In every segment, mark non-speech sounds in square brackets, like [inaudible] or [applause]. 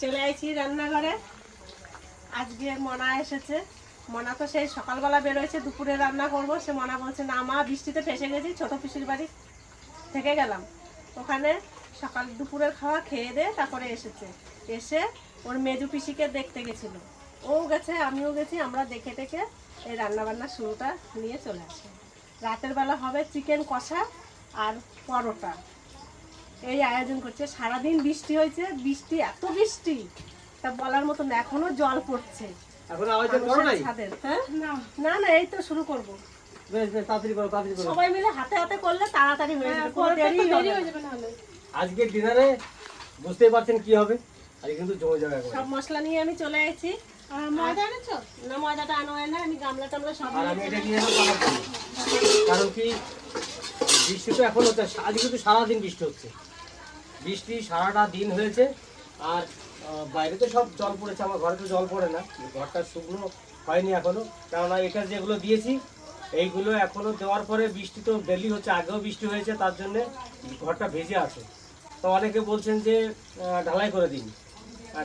চলে আইছি রান্নাঘরে। আজকে মনা এসেছে। মনা তো সেই সকালবেলা বেরোয়েছে, দুপুরে রান্না করব। সে মনা বলছে, না মা, বৃষ্টিতে ফেসে গেছি, ছোট পিসির বাড়ি থেকে গেলাম। ওখানে সকাল দুপুরের খাওয়া খেয়ে দে তারপরে এসেছে। এসে ওর মেজু পিসিকে দেখতে গেছিল। ও গেছে, আমিও গেছি, আমরা দেখে দেখে এই রান্নাবান্না শুরুটা নিয়ে চলে আসি। রাতের বেলা হবে চিকেন কষা আর পরোটা। এই আয়োজন করছে। সারাদিন বৃষ্টি হয়েছে বৃষ্টি এত বৃষ্টি। তা বলার মতো না এখনও জল পড়ছে। এখন আয়োজন করো নাই? হ্যাঁ? না। না এই তো শুরু করব। বেশ বেশ তাড়াতাড়ি করো তাড়াতাড়ি করো। সবাই মিলে হাতে হাতে করলে তাড়াতাড়ি হয়ে যাবে না। আজকে ডিনারে বুঝতেই পারছেন কি হবে আজকে কিন্তু জমে যাবে সব মশলা নিয়ে আমি চলে আইছি। ময়দা এনেছো? না ময়দাটা আনো হয় না আমি গামলা টামলা সব আর আমি এটা নিয়ে কারণ কি বৃষ্টি তো এখন হচ্ছে, আজকে কিন্তু সারাদিন বৃষ্টি হচ্ছে। বৃষ্টি সারাটা দিন হয়েছে, আর বাইরে তো সব জল পড়েছে, আমার ঘরে তো জল পড়ে না, ঘরটা শুকনো হয়নি এখনও। কেননা এটা যেগুলো দিয়েছি, এইগুলো এখনও দেওয়ার পরে বৃষ্টি তো ডেলি হচ্ছে, আগেও বৃষ্টি হয়েছে, তার জন্যে ঘরটা ভেজে আছে। তো অনেকে বলছেন যে ঢালাই করে দিন।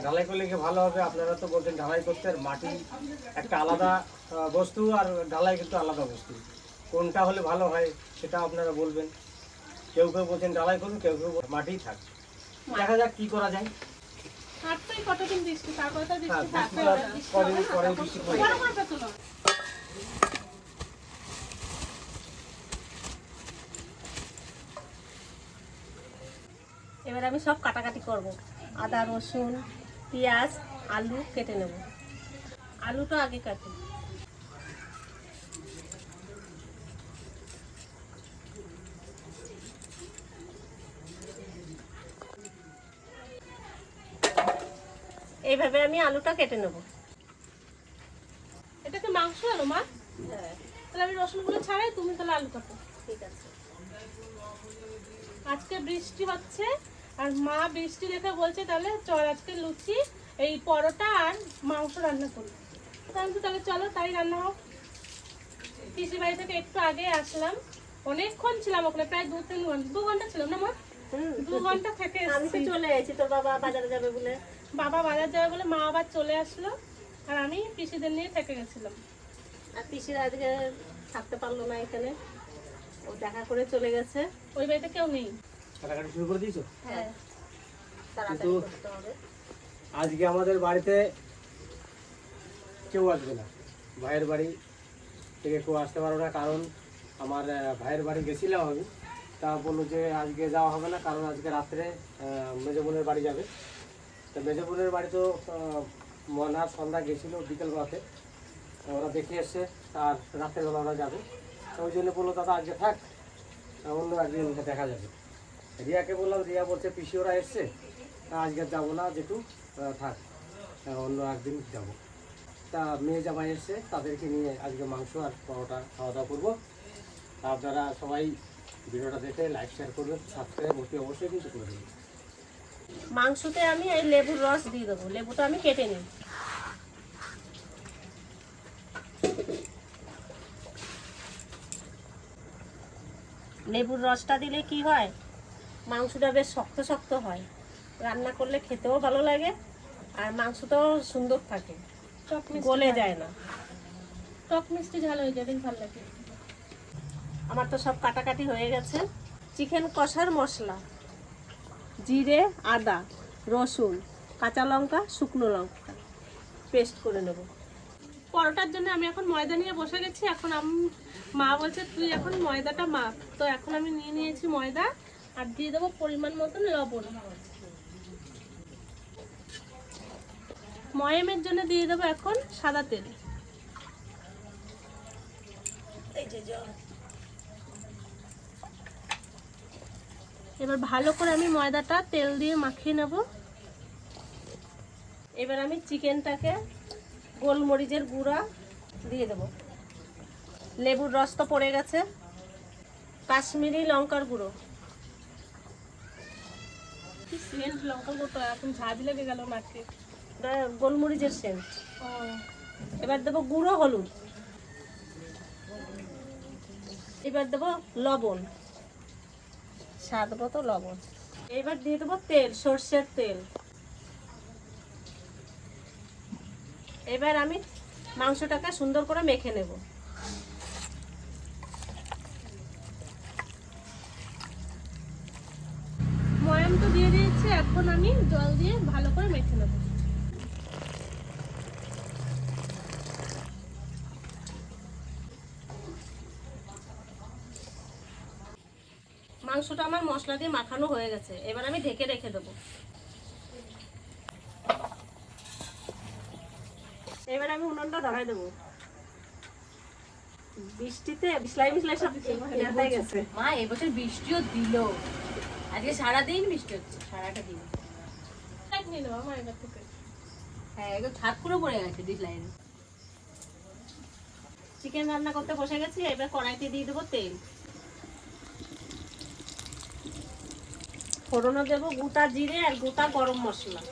ঢালাই করলে কি ভালো হবে? আপনারা তো বলছেন ঢালাই করতে মাটি একটা আলাদা বস্তু, আর ঢালাই কিন্তু আলাদা বস্তু। কোনটা হলে ভালো হয় সেটা আপনারা বলবেন। কেউ কেউ বলছেন ডালাই করুন কেউ কেউ মাটিই থাক। দেখা যাক কি করা যায়। হ্যাঁ এবার আমি সব কাটাকাটি করব। আদা রসুন পেঁয়াজ আলু কেটে নেব। আলুটা আগে কাটি। এইভাবে আমি আলুটা কেটে নেব। এটা কি মাংস আলো মা? হ্যাঁ তাহলে আমি রসুনগুলো ছাড়াই তুমি তাহলে আলু কাটো ঠিক আছে। আজকে বৃষ্টি হচ্ছে আর মা বৃষ্টি দেখে বলছে তাহলে চল আজকে লুচি এই পরোটা আর মাংস রান্না করি। তাহলে তাহলে চলো তাই রান্না হোক। পিসি বাড়ি থেকে একটু আগে আসলাম। অনেকক্ষণ ছিলাম ওখানে প্রায় দু তিন ঘণ্টা দু ঘণ্টা ছিলাম না মা? দু ঘণ্টা থেকে আমি তো চলে এসেছি তোর বাবা বাজারে যাবে বলে। বাবা বাজার যাবে বলে মা আবার চলে আসলো আর আমি পিসিদের নিয়ে থেকে গেছিলাম। আর পিসির আজকে থাকতে পারল না এখানে। ও দেখা করে চলে গেছে। ওই বাড়িতে কেউ নেই। কাটাকাটি শুরু করে দিয়েছ? হ্যাঁ। কিন্তু- আজকে আমাদের বাড়িতে কেউ আসবে না। ভাইয়ের বাড়ি থেকে কেউ আসতে পারবে না কারণ আমার ভাইয়ের বাড়ি গেছিলাম আমি। তা বলল যে আজকে যাওয়া হবে না কারণ আজকে রাত্রে মেজো বোনের বাড়ি যাবে। তা মেজো বোনের বাড়ি তো মনার সন্ধ্যা গেছিল বিকেলবেলাতে ওরা দেখে এসছে, আর রাত্রের বেলা ওরা যাবে। তো ওই জন্য বলল, দাদা, আজকে থাক, অন্য একদিন দেখা যাবে। রিয়াকে বললাম, রিয়া বলছে পিসি ওরা এসছে আজকে যাব না, যেটু থাক অন্য একদিন যাব। তা মেয়ে জামাই এসছে, তাদেরকে নিয়ে আজকে মাংস আর পরোটা খাওয়া দাওয়া করব আপনারা সবাই ভিডিওটা দেখে লাইক শেয়ার করবেন সাবস্ক্রাইব অতি অবশ্যই কিন্তু করে দেবেন মাংসতে আমি এই লেবুর রস দিয়ে দেবো। লেবুটা আমি কেটে নিই লেবুর রসটা দিলে কি হয়? মাংসটা বেশ শক্ত শক্ত হয়। রান্না করলে খেতেও ভালো লাগে আর মাংসটাও সুন্দর থাকে। টক গলে যায় না। টক মিষ্টি ঝাল হয়ে যাবে ভালো লাগে। আমার তো সব কাটাকাটি হয়ে গেছে। চিকেন কষার মশলা। জিরে, আদা, রসুন, কাঁচা লঙ্কা, শুকনো লঙ্কা। পেস্ট করে নেব। পরোটার জন্য আমি এখন ময়দা নিয়ে বসে গেছি। এখন আম- মা বলছে, তুই এখন ময়দাটা মাখ তো এখন আমি নিয়ে নিয়েছি ময়দা আর দিয়ে দেবো পরিমাণ মতন লবণ। ময়ামের জন্য দিয়ে দেবো এখন সাদা তেল। এই যে জল। এবার ভালো করে আমি ময়দাটা তেল দিয়ে মাখিয়ে নেব। এবার আমি চিকেনটাকে গোলমরিচের গুঁড়া দিয়ে দেবো। লেবুর রস তো পড়ে গেছে। কাশ্মীরি লঙ্কার গুঁড়ো। কি সেন্ট লঙ্কা গুঁড়ো এখন ঝাঁজ লেগে গেল নাকে গোলমরিচের সেন্ট এবার দেবো গুঁড়ো হলুদ। এবার দেবো লবণ। স্বাদ মতো লবণ। এবার দিয়ে দেবো তেল, সর্ষের তেল। এবার আমি মাংসটাকে সুন্দর করে মেখে নেব। মাংসটা আমার মশলা দিয়ে মাখানো হয়ে গেছে। এবার আমি ঢেকে রেখে দেবো। এবার আমি উনুনটা ধরাই দেবো। বৃষ্টিতে বিছলাই বিছলাই সব হয়ে গেছে। মা এবছর বৃষ্টিও দিল। আজকে সারাদিন বৃষ্টি হচ্ছে সারাটা দিন। হ্যাঁ ছাদ পুরো পড়ে গেছে ডিসলাইনে চিকেন রান্না করতে বসে গেছি এবার কড়াইতে দিয়ে দেবো তেল। ফোড়নও দেবো গোটা জিরে আর গোটা গরম মশলা।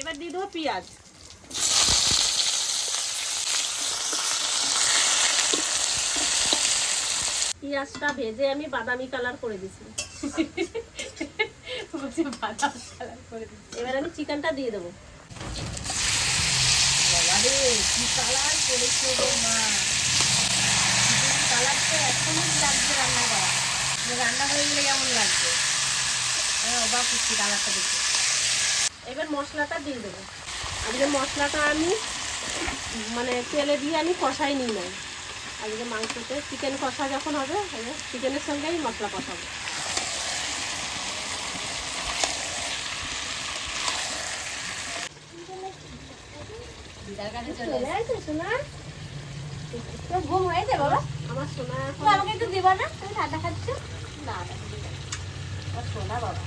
এবার দিয়ে দেবো পেঁয়াজ। পেঁয়াজটা ভেজে আমি বাদামি কালার করে দিছি। বলছে বাদাম কালার করে দিচ্ছে এবার আমি চিকেনটা দিয়ে দেবো। বাবা রে কি কালার করেছ মা। কালারটা এখনই লাগছে রান্না করা। যে রান্না হয়ে গেলে কেমন লাগবে? হ্যাঁ অবাক হচ্ছি কালারটা দেখে। এবার মশলাটা দিয়ে দেবো। আজকে মশলাটা আমি মানে তেলে দিয়ে আমি কষাই নিই নাই। আজকে মাংসতে চিকেন কষা যখন হবে চিকেনের সঙ্গে আমি মশলা কষাবো। কাছে চলে এসেছে তোর ঘুম হয়েছে বাবা। আমার সোনা তুমি আমাকে একটু দিবা না? তুমি ঠান্ডা খাচ্ছ? না না, তুমি দিবা না। আমার সোনা বাবা।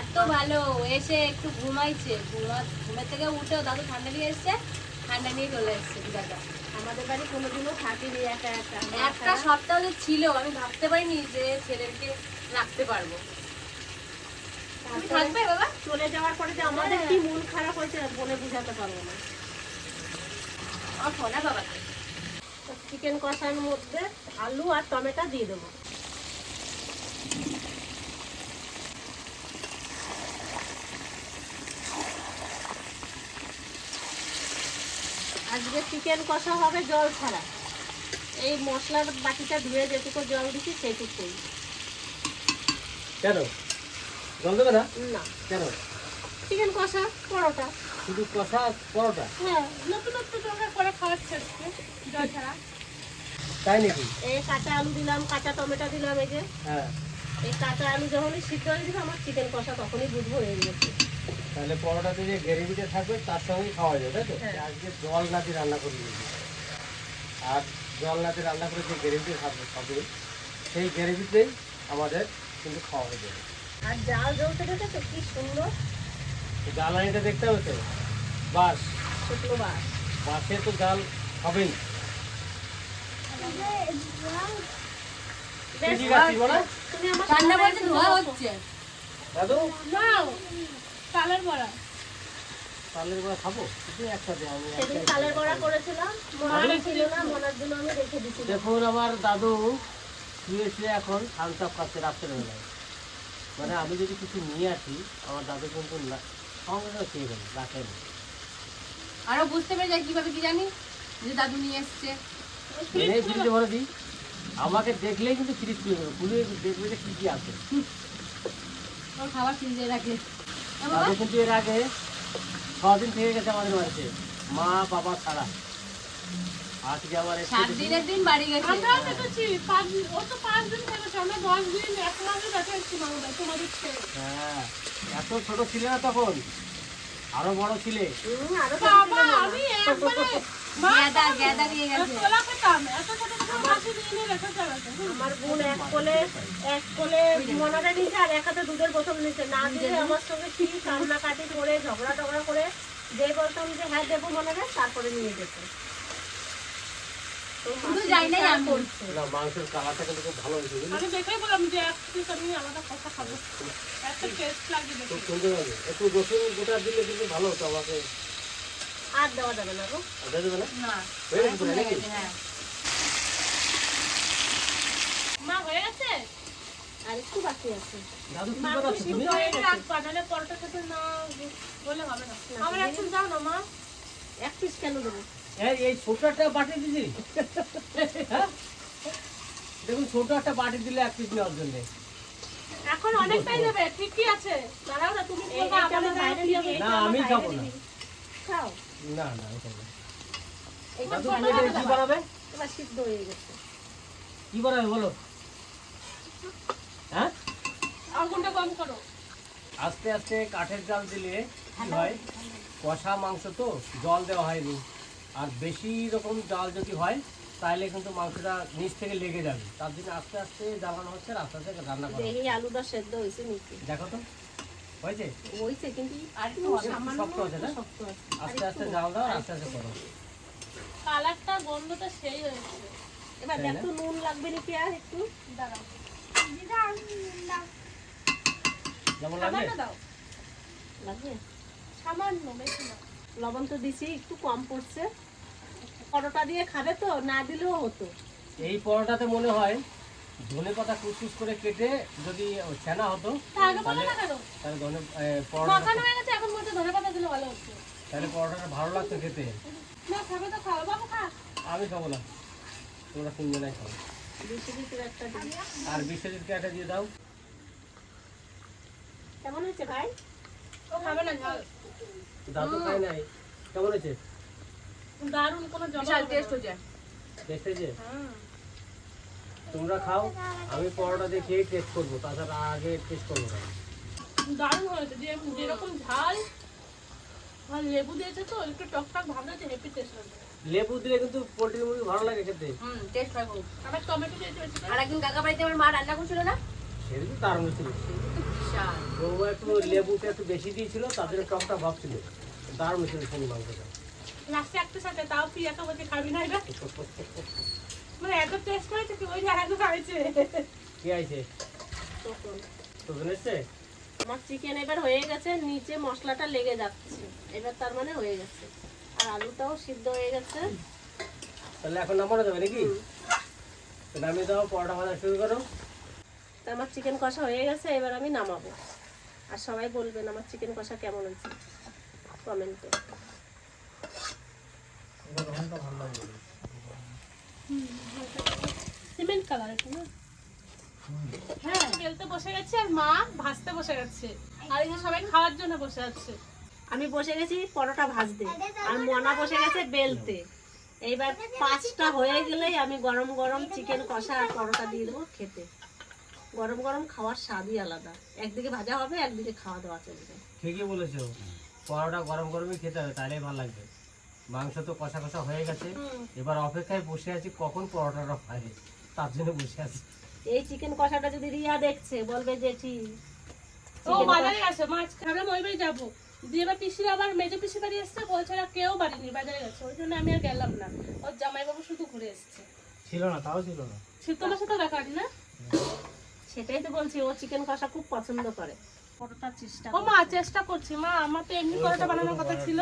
এত ভালো এসে একটু ঘুমাইছে। ঘুমা ঘুমের থেকে উঠেও দাদু ঠান্ডা নিয়ে এসছে ঠান্ডা নিয়ে চলে এসছে দিদাটা আমাদের বাড়ি কোনোদিনও থাকেনি একা একা একটা সপ্তাহ যে ছিল আমি ভাবতে পারিনি যে ছেলেকে রাখতে পারব। থাকবে বাবা? চলে যাওয়ার পরে যে আমাদের কি মন খারাপ হয়েছে বলে বোঝাতে পারব না। আমার সোনা বাবা চিকেন কষার মধ্যে আলু আর টমেটো দিয়ে দেবো। আজকে চিকেন কষা হবে জল ছাড়া। এই মশলার বাটিটা ধুয়ে যেটুকু জল দিচ্ছি সেইটুকুই। কেন? জল দেবে না? না। কেন? চিকেন কষা পরোটা। শুধু কষা পরোটা? হ্যাঁ নতুন নতুন করে খাওয়াচ্ছে জল ছাড়া। তাই নাকি? এই কাঁচা আলু দিলাম কাঁচা টমেটো দিলাম এই যে। হ্যাঁ। এই কাঁচা আলু যখনই সিদ্ধ হয়ে দিবে আমার চিকেন কষা তখনই বুঝব হয়ে গেছে তাহলে পরোটাতে যে গ্রেভিটা থাকবে তার সঙ্গে খাওয়া যাবে তাই তো? হ্যাঁ। আজকে জল না দিয়ে রান্না করে দিয়েছি। আর জল না দিয়ে রান্না করে যে গ্রেভিটা থাকবে হবে সেই গ্রেভিতেই আমাদের কিন্তু খাওয়া হয়ে যাবে। আর জাল জ্বলতে দেখেছ? কি সুন্দর। জ্বালানিটা দেখতে হবে তো? বাস শুকনো বাস বাসে তো জাল হবেই। বেশ, ঠিক আছে বলো। তুমি আমার ঠান্ডা সামনে বলতে ধোয়া হচ্ছে। দাদু? নাও তালের বড়া। তালের বড়া খাব? কিন্তু একসাথে আমি সেদিন তালের বড়া করেছিলাম মনে ছিল না মনার জন্য আমি রেখে দিচ্ছি দেখুন আমার দাদু শুয়ে শুয়ে এখন থামস আপ খাচ্ছে রাত্রেবেলায়। মানে আমি যদি কিছু নিয়ে আসি আমার দাদু কিন্তু না সঙ্গে সঙ্গে খেয়ে ফেলে রাখে না আরও বুঝতে পেরে যায় কীভাবে কি জানি? যে দাদু নিয়ে এসছে। এনে ফ্রিজে ভরে দিই। আমাকে দেখলেই কিন্তু ফ্রিজ খুলে দেবে। খুলে দেখবে যে কী কী আছে। খাবার ফ্রিজে রাখে কিন্তু এর আগে ছদিন থেকে গেছে আমাদের বাড়িতে। মা বাবা ছাড়া। আজকে আবার সাত দিনের দিন বাড়ি গেছে। আমরাও দেখেছি পাঁচ ও তো পাঁচ দিন থেকেছে আমরা দশ দিন এক মাসে দেখে এসেছি তোমাদের ছেলে। হ্যাঁ এত ছোট ছিলে না তখন। আরও বড় ছিলে। হুম, আরও তো বাবা ছিল আমি একবারে গেছে। তোলা খেতাম এত ছোট ছোট নিয়ে রেখে আমার বোন এক কোলে এক কোলে নিচে আর এক হাতে দুধের বোতল নিচে না আমার সঙ্গে কান্নাকাটি করে ঝগড়া টগড়া করে যে বলতাম যে হ্যাঁ দেবো তারপরে নিয়ে যেত। একটু রসুন গোটা দিলে কিন্তু ভালো হতো আমাকে। আর দেওয়া যাবে না গো। আর দিয়ে দেবে না? না হয়ে মা গেছে? আর একটু বাকি আছে। দাদু কি মাংস বানাচ্ছো তুমি রাখবা নাহলে পরোটা খেতে না বলে হবে না। আমার একটু যাও না মা। এক পিস কেন দেবো? এই এই ছোট একটা বাটি দিদি হ্যাঁ? দেখুন ছোট একটা বাটি দিলে এক পিস নেওয়ার জন্য। এখন অনেকটাই দেবে ঠিকই আছে। দাঁড়াও না তুমি না আমি খাব না। খাও। না না কি বানাবে? এবার সিদ্ধ হয়ে গেছে। কি বানাবে বলো? হ্যাঁ? আগুনটা কম করো। আস্তে আস্তে কাঠের জাল দিলে কি হয়? কষা মাংস তো জল দেওয়া হয়নি। আর বেশি রকম জাল যদি হয় তাহলে কিন্তু মাংসটা নিচ থেকে লেগে যাবে। তার জন্য আস্তে আস্তে জ্বালানো হচ্ছে আস্তে আস্তে রান্না করা আলুটা সেদ্ধ হয়েছে দেখো তো। হয়েছে? হয়েছে কিন্তু আর একটু একটু শক্ত আছে না? আস্তে আস্তে জাল দাও আস্তে আস্তে করো। কালারটা গন্ধটা সেই হয়েছে। এবার তাই নুন লাগবে নাকি আর একটু? দাঁড়াও। যেমন লাগবে? দাও। লাগবে? সামান্য বেশি না। লবণ তো দিছি একটু কম পড়ছে। পরোটা দিয়ে খাবে তো না দিলেও হতো। এই পরোটাতে মনে হয় ধনে পাতা কুচকুচ করে কেটে যদি ছানা হতো তা আগে বলে না কেন? তাহলে ধনে এ, হয়ে গেছে এখন মধ্যে ধনে পাতা দিলে ভালো হচ্ছে। তাহলে পরোটাটা ভালো লাগতো খেতে। না খাবে তো খাও বাবু খা। আমি খাব না। তোমরা তিনজনাই দিই আর বিশ্বজিৎকে একটা দিয়ে দাও। কেমন হয়েছে ভাই? ও খাবে না ঝাল। দাদু খাই নাই। কেমন হয়েছে? দারুণ কোনো জল টেস্ট হয়েছে। তোমরা খাও আমি পরোটা দিয়ে খেয়ে টেস্ট করব তাছাড়া আগে টেস্ট করব না। দারুণ হয়েছে যে যেরকম ঝাল আর লেবু দিয়েছে তো একটু টক টক ভাব আছে হেপি টেস্ট হবে লেবু দিলে কিন্তু পোলট্রির মুরগি ভালো লাগে খেতে। হুম টেস্ট হয় খুব। আবার টমেটো দিয়েছে আর একদিন কাকা বাড়িতে আমার মা রান্না করছিল না? তো দারুণ ছিল। একটু লেবুটা একটু বেশি দিয়েছিল তাদের টকটা ভাব ছিল। দারুণ ছিল শনি মাংসটা। লাস্টে একটা সাথে তাও প্রিয়াকে বলছে খাবি না এটা [laughs] মানে এত টেস্ট হয়েছে কি ওই জায়গায় খাইছে? কি আছে তখন। তো এসছে আমার চিকেন এবার হয়ে গেছে নিচে মশলাটা লেগে যাচ্ছে। এবার তার মানে হয়ে গেছে। আর আলুটাও সিদ্ধ হয়ে গেছে। তাহলে এখন নামানো যাবে নাকি? তো নামিয়ে দাও পরোটা ভাজা শুরু করো। তো আমার চিকেন কষা হয়ে গেছে এবার আমি নামাবো। আর সবাই বলবেন আমার চিকেন কষা কেমন হয়েছে। কমেন্টে কালার এটা না? হ্যাঁ বেলতে বসে গেছে আর মা ভাজতে বসে গেছে। আর এই সবাই খাওয়ার জন্য বসে আছে। আমি বসে গেছি পরোটা ভাজতে। আর মনা বসে গেছে বেলতে। এইবার পাঁচটা হয়ে গেলেই আমি গরম গরম চিকেন কষা আর পরোটা দিয়ে দেবো খেতে। গরম গরম খাওয়ার স্বাদই আলাদা। একদিকে ভাজা হবে একদিকে খাওয়া দাওয়া চলবে। ঠিকই বলেছ। পরোটা গরম গরমই খেতে হবে তাহলেই ভালো লাগবে। মাংস তো কষা কষা হয়ে গেছে। এবার অপেক্ষায় বসে আছি কখন পরোটাটা হয় তার জন্য বসে আছি। এই চিকেন কষাটা যদি রিয়া দেখছে বলবে যে ঠিক। ও বাজারে গেছে মাছ ভাবলাম ওই বাড়ি যাব। দিয়ে এবার পিসির আবার মেজো পিসি বাড়ি এসছে বলছে না কেউ বাড়ি নেই বাজারে গেছে। ওই জন্য আমি আর গেলাম না। ওর জামাইবাবু শুধু ঘুরে এসছে। ছিল না তাও ছিল না। সে তোমার সাথে দেখা হয়নি না? সেটাই তো বলছি ও চিকেন কষা খুব পছন্দ করে। পরোটার চেষ্টা ও মা চেষ্টা করছি মা আমার তো এমনি পরোটা বানানোর কথা ছিল।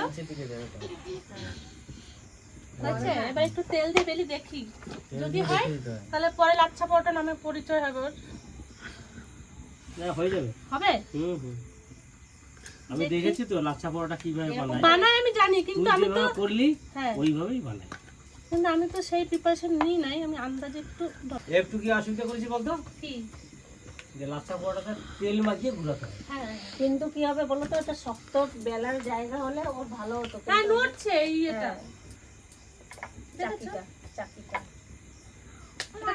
আচ্ছা এবার একটু তেল দিয়ে বেলি দেখি। যদি হয় তাহলে পরে লাচ্ছা পরোটা নামে পরিচয় হবে ওর। হয়ে যাবে। হবে? হুম হুম। আমি দেখেছি তো লাচ্ছা পরোটা কীভাবে বানায়। বানাই আমি জানি কিন্তু আমি তো করলি হ্যাঁ। ওইভাবেই বানায়। কিন্তু আমি তো সেই প্রিপারেশন নিই নাই আমি আন্দাজে একটু একটু কি অসুবিধা করেছি বলতো? কি? যে লাচ্ছা পরোটাটা তেল মাখিয়ে ঘুরাতে হয়। হ্যাঁ কিন্তু কি হবে বলো তো এটা শক্ত বেলার জায়গা হলে ওর ভালো হতো। হ্যাঁ নড়ছে এই এটা চাকিটা চাকিটা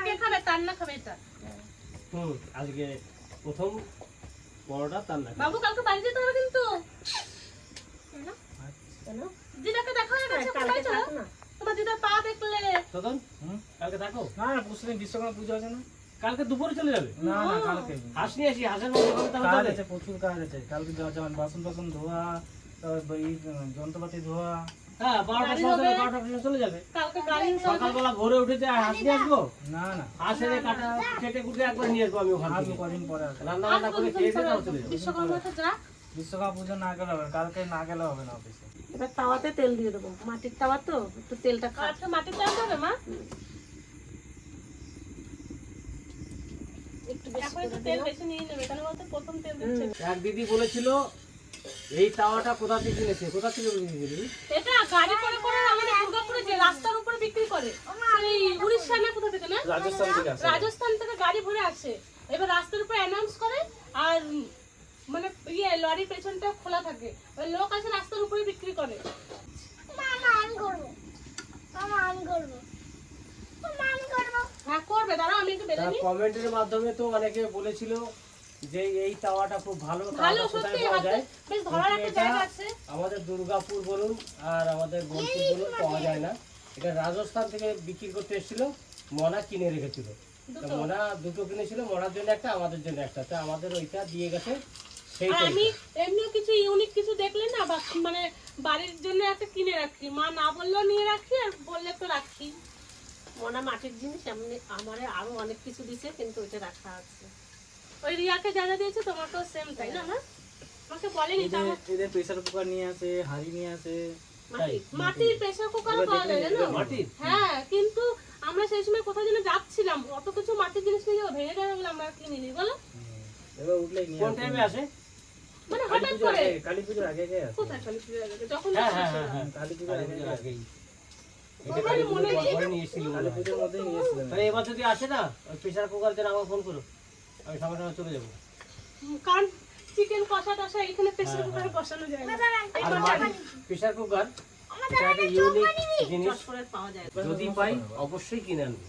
কে খাবে? তার না খাবে এটা। হুম আজকে প্রথম পরোটা তার লাগে বাবু কালকে বাড়ি যেতে হবে কিন্তু। দিদাকে দেখা হয়ে গেছে কোথায় চলো। তোমার দিদার পা দেখলে। তখন কালকে থাকো? না না পরশু বিশ্বকর্মা পুজো আছে না। কালকে দুপুরে চলে যাবে? না না কালকে। হাঁস আসি হাঁসের মধ্যে কাজ আছে প্রচুর কাজ আছে। কালকে যাওয়া যেমন বাসন টাসন ধোয়া তারপর যন্ত্রপাতি ধোয়া হ্যাঁ বারোটার সময় হবে। বারোটার সময় চলে যাবে। সকালবেলা ভোরে উঠেছে আর হাঁস নিয়ে আসব? না না। হাঁস কাটা কেটে কুটে একবার নিয়ে আসব আমি ওখান আসব কদিন পরে রান্না বান্না করে খেয়ে দিয়ে তারপর চলে যাব। বিশ্বকর্মা তো যা। বিশ্বকর্মা পুজো না গেলে হবে কালকে না গেলে হবে না অফিসে এবার তাওয়াতে তেল দিয়ে দেবো। মাটির তাওয়া তো একটু তেলটা খা। আজকে মাটির তেল হবে মা? একটু বেশি তেল বেশি নিয়ে নেবে কেন বলতো প্রথম তেল এক দিদি বলেছিল এই তাওয়াটা কোথা থেকে কিনেছে কোথা থেকে কিনেছিলি এটা গাড়ি করে করে আমাদের দুর্গাপুরে যে রাস্তার উপরে বিক্রি করে সেই উড়িষ্যা না কোথা থেকে না? রাজস্থান থেকে আসে। রাজস্থান থেকে গাড়ি ভরে আসে। এবার রাস্তার উপরে অ্যানাউন্স করে আর মানে ইয়ে লরির পেছনটা খোলা থাকে। ওই লোক আসে রাস্তার উপরে বিক্রি করে। হ্যাঁ করবে দাঁড়াও আমি একটু নিই। কমেন্টের মাধ্যমে তো অনেকে বলেছিল যে এই তাওয়াটা খুব ভালো ভালো সত্যি বেশ ধরার একটা জায়গা আছে। আমাদের দুর্গাপুর বলুন আর আমাদের বোলপুর বলুন পাওয়া যায় না। এটা রাজস্থান থেকে বিক্রি করতে এসেছিল মনা কিনে রেখেছিল। মনা দুটো কিনেছিল মনার জন্য একটা আমাদের জন্য একটা। তা আমাদের ওইটা দিয়ে গেছে আমি এমনিও কিছু ইউনিক কিছু দেখলে না বা মানে বাড়ির জন্য একটা কিনে রাখি। মা না বললেও নিয়ে রাখি আর বললে তো রাখি। মনা মাটির জিনিস এমনি আমার আরও অনেক কিছু দিছে কিন্তু ওইটা রাখা আছে। ওই রিয়াকে যা যা দিয়েছে তোমাকেও সেম তাই না মা? আমাকে বলেনি তো এদের আমার এদের প্রেসার কুকার নিয়ে আসে হাঁড়ি নিয়ে আসে। মাটির প্রেসার এবার পাওয়া যায় মাটির। হ্যাঁ কিন্তু আমরা সেই সময় কোথাও যেন যাচ্ছিলাম অত কিছু মাটির জিনিস নিয়ে ভেঙে যাবে বলে আমরা কিনিনি বলো। এবার উঠলেই নিয়ে কোন আসে। টাইমে আসে? মানে কালী হঠাৎ করে। কালী পুজোর আগে আগে আসে। কোথায় কালী পুজোর আগে? যখন হ্যাঁ হ্যাঁ হ্যাঁ হ্যাঁ কালী পুজোর আগে নেই। মনে হয়। তাহলে এবার যদি আসে না ওই প্রেশার কুকার যেন আমাকে ফোন করো। আমি সামনে চলে যাব। কারণ চিকেন কষা টষা এখানে প্রেসার কুকারে বসানো যায় না। আর মাটির কুকার এটা একটা ইউনিক জিনিস। চট করে পাওয়া যায়। যদি পাই অবশ্যই কিনে আনব।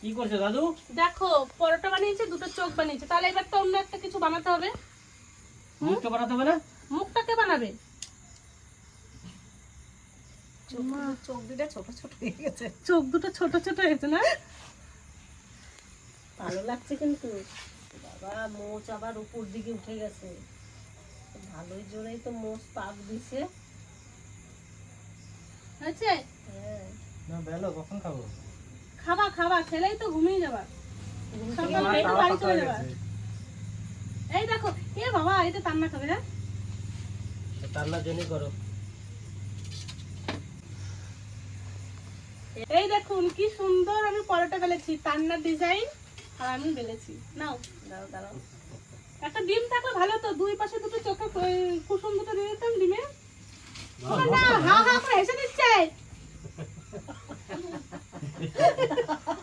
কি করছ দাদু? দেখো পরোটা বানিয়েছে দুটো চোখ বানিয়েছে। তাহলে এবার তো অন্য একটা কিছু বানাতে হবে। মুখটা বানাতে হবে না? মুখটা কে বানাবে? চোখ- চোখ দুটা ছোট ছোট হয়ে গেছে। চোখ দুটো ছোট ছোট হয়েছে না? ভালো লাগছে কিন্তু। বাবা মোচ আবার উপর দিকে উঠে গেছে। ভালোই জোরেই তো মোচ পাক দিছে। হয়েছে? হ্যাঁ। না বেলো কখন খাব? খাবা খাবা খেলেই তো ঘুমিয়ে যাবা। সকালে আমার তো বাড়ি চলে যাবা। এই দেখো এ বাবা এটা তান্না খাবে হ্যাঁ? জন্যই করো। এই দেখুন কি সুন্দর আমি পরোটা ফেলেছি তান্নার ডিজাইন আর আমি বেলেছি। নাও দাঁড়াও দাঁড়াও। একটা ডিম থাকলে ভালো তো দুই পাশে দুটো চোখে কুসুম দুটো দিয়ে দিতাম ডিমে। না হা হা করে হেসে দিচ্ছে।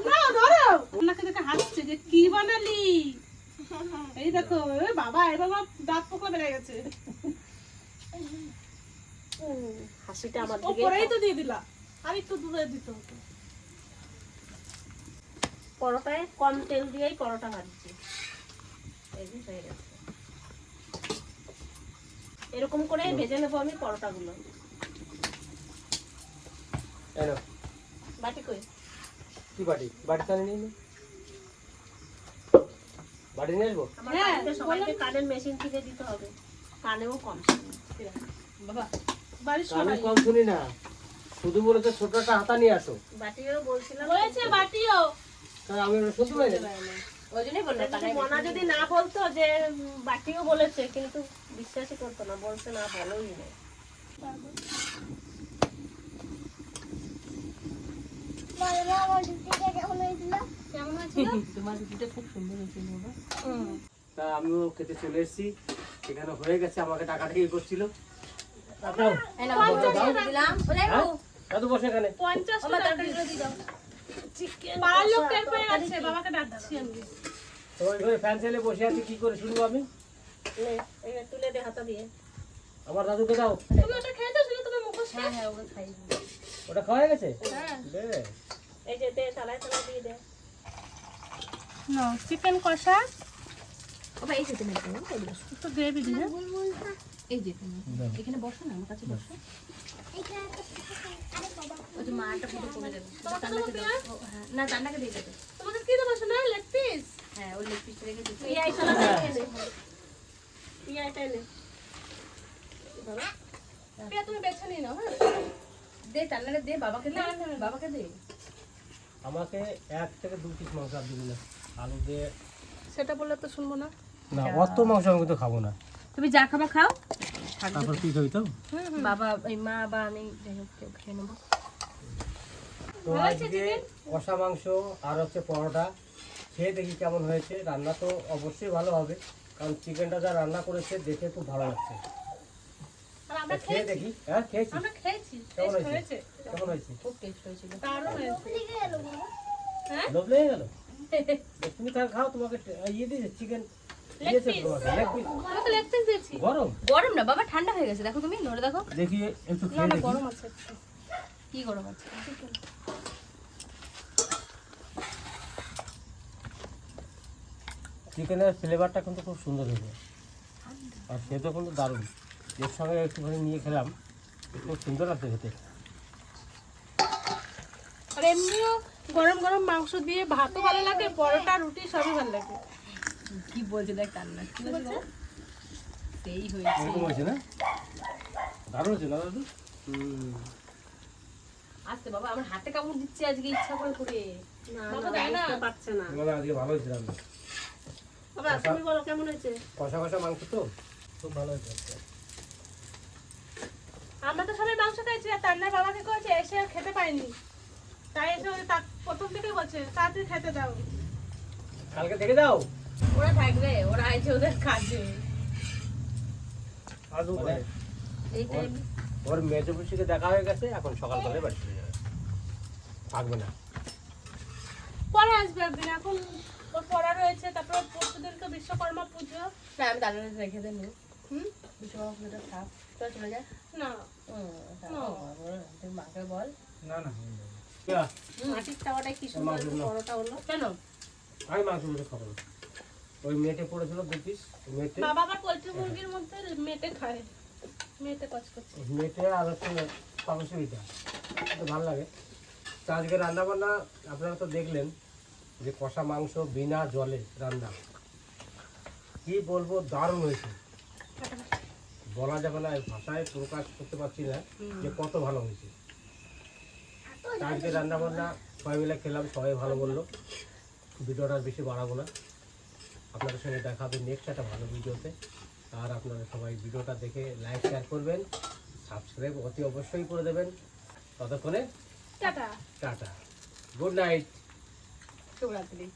না ধরো। ওনাকে দেখে হাসছে যে কি বানালি? এই দেখো বাবা এ বাবা দাঁত পোকলা বেড়ে গেছে। হাসিটা আমার দিকে ওপরেই তো দিয়ে দিলা আর একটু দূরে দিতে হতো। পরোটায় কম তেল দিয়েই পরোটা ভাজছি। এই যে হয়ে গেছে। এরকম করে ভেজে নেব আমি পরোটাগুলো। বাটি কই? কি বাটি? বাটি টানে নিয়ে। বাটি নিয়ে আসব? হ্যাঁ, সবাইকে কানের মেশিন কিনে দিতে হবে। কানেও কম। শুনে। বাবা বাড়ির সবাই। কম শুনি না। শুধু বলেছে ছোট একটা হাতা নিয়ে আসো। বাটিও বলছিলাম। হয়েছে বাটিও। আমি ওটা শুনতে পাই ওই জন্যই বলল মনা যদি না বলতো যে উম, বলেছে কিন্তু বিশ্বাসই করতো না বলছে না বলোই না কেমন হয়েছিল তোমার রুটিটা খুব সুন্দর হয়েছিল বাবা। তা আমিও খেতে চলে এসেছি। এখানে হয়ে গেছে আমাকে টাকাটা ইয়ে করছিল? দাও, দিলাম। হ্যাঁ? দাদু বসে এখানে। পঞ্চাশ টাকা পাড়ার লোক টের পেয়ে গেছে বাবাকে ডাকছি আমি তো ওই ফ্যান ছেলে বসে আছি কি করে শুনব আমি? তুলে দে হাতা দিয়ে। আমার দাদুকে দাও। তুমি ওটা খেয়েছো শুনে তুমি মুখোশ হ্যাঁ হ্যাঁ ওগুলো খাই। ওটা খাওয়া গেছে? হ্যাঁ। এই যে দে থালায় দিয়ে দে। না চিকেন কষা। বাবা এই যে তুমি এই গ্রেভি দিয়ে এই যে তুমি এখানে বসো না আমার কাছে বসো। ওই যে মাটা পুরো কমে যাবে তান্নাকে দাও হ্যাঁ, না তান্নাকে দিয়ে দেবে তোমাকে কি দেবো শোনা লেগ পিস হ্যাঁ ওই লেগ পিস রেখে দিচ্ছি তুই এই থালাটা নিয়ে নে তুই এইটা নে প্রিয়া তুমি বেছে নিয়ে নাও হ্যাঁ দে তান্নাকে দে বাবাকে দে বাবাকে দে আমাকে এক থেকে দু পিস মাংস আর দিবি না আলু দিয়ে সেটা বললে তো শুনব না না অত মাংস আমি কিন্তু খাব না তুমি যা খাবা খাও। তারপর কি খাবি তো বাবা এই মা বা আমি যাই হোক কেউ খেয়ে নেব তো আজকে কষা মাংস আর হচ্ছে পরোটা। খেয়ে দেখি কেমন হয়েছে। রান্না তো অবশ্যই ভালো হবে। কারণ চিকেনটা যা রান্না করেছে দেখে খুব ভালো লাগছে। আর আমরা তা খেয়ে দেখি। হ্যাঁ খেয়েছি। কেমন হয়েছে? হয়েছে। কেমন হয়েছে? খুব টেস্ট হয়েছিল। দারুণ হয়েছে। লোভ লেগে গেল [laughs] তুমি তাহলে খাও তোমাকে ইয়ে দিয়েছে চিকেন গরম? গরম না বাবা ঠান্ডা হয়ে গেছে। দেখো তুমি নড়ে দেখো। দেখি একটু গরম আছে। একটু। কি গরম আছে? চিকেনের ফ্লেভারটা কিন্তু খুব সুন্দর হয়েছে। আর সে তো কিন্তু দারুণ। এর সঙ্গে একটুখানি নিয়ে খেলাম। খুব সুন্দর লাগছে খেতে। আর এমনিও গরম গরম মাংস দিয়ে ভাতও ভালো লাগে পরোটা রুটি সবই ভালো লাগে। কি বলছে দেখ কান্না কি বলছে সেই হয়েছে। এরকম হয়েছে না? দারুণ হয়েছে না দাদু? হুম। আসতে বাবা আমার হাতে কামড় দিচ্ছে আজকে ইচ্ছা করে করে। না বাবা না, দেয় না। পারছে না। তোমার আজকে ভালো হয়েছে রান্না। বাবা তুমি বলো কেমন হয়েছে? কষা কষা মাংস তো? খুব ভালো হয়েছে আমরা তো সবাই মাংস খাইছি আর তান্নার বাবাকে কয়েছে এসে আর খেতে পাইনি তাই এসে ওই প্রথম থেকে বলছে তাড়াতাড়ি খেতে দাও। কালকে থেকে যাও ওরা থাকবে ওরা আছে ওদের কাজে। আসব এই ওর- টাইম ওর মেজো পিসিকে দেখা হয়ে গেছে এখন সকালবেলায় বাড়ি চলে যাবে। থাকবে না। পরে আসবে একদিন এখন ওর পড়া রয়েছে তারপর পরশুদিন তো বিশ্বকর্মা পুজো। না আমি দাঁড়ানো রেখে দেবো। হুম? বিশ্বকর্মা পুজোটা থাক। চলে চলে যা। না। তুই মাকে বল। না না মাটির কি সুন্দর হলো। কেন? আমি মাংস মুখে খাব না। ওই মেটে পড়েছিল দু পিস মেটে বাবা আবার পোলট্রি মুরগির মধ্যে মেটে খায়। মেটে কচ করছে। মেটে আর হচ্ছে ভালো লাগে। তো আজকে রান্না বান্না আপনারা তো দেখলেন। যে কষা মাংস বিনা জলে রান্না। কি বলব দারুণ হয়েছে। বলা যাবে না ভাষায় প্রকাশ করতে পারছি না যে কত ভালো হয়েছে। আজকে রান্না বান্না সবাই মিলে খেলাম সবাই ভালো বলল। ভিডিওটা আর বেশি বাড়াবো না। আপনাদের সঙ্গে দেখা হবে নেক্সট একটা ভালো ভিডিওতে। আর আপনারা সবাই ভিডিওটা দেখে লাইক শেয়ার করবেন। সাবস্ক্রাইব অতি অবশ্যই করে দেবেন। ততক্ষণে টাটা। টাটা। Good night पिवळातली